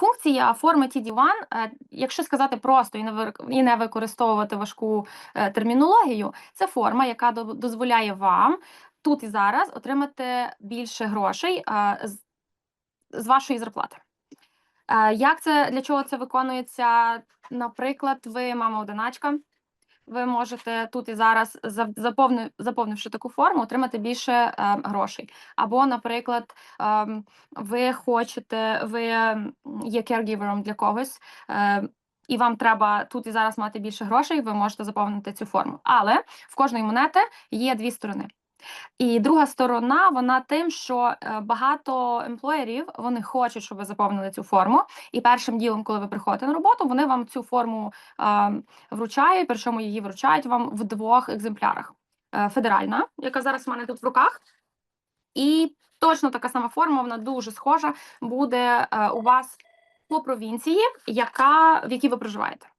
Функція форми TD1, е, якщо сказати просто і не використовувати важку е, термінологію, це форма, яка дозволяє вам тут і зараз отримати більше грошей е, з, вашої зарплати. Як це для чого це виконується? Наприклад, ви мама одиначка. Ви можете тут і зараз, заповнивши таку форму, отримати більше е, грошей. Або, наприклад, ем, ви хочете, ви є кергівером для когось, е, і вам треба тут і зараз мати більше грошей, ви можете заповнити цю форму. Але в кожної монети є дві сторони. І друга сторона вона тим, що е, багато емплоєрів вони хочуть, щоб ви заповнили цю форму. І першим ділом, коли ви приходите на роботу, вони вам цю форму е, вручають, причому її вручають вам в двох екземплярах: Е, федеральна, яка зараз в мене тут в руках, і точно така сама форма, вона дуже схожа, буде е, у вас по провінції, яка, в якій ви проживаєте.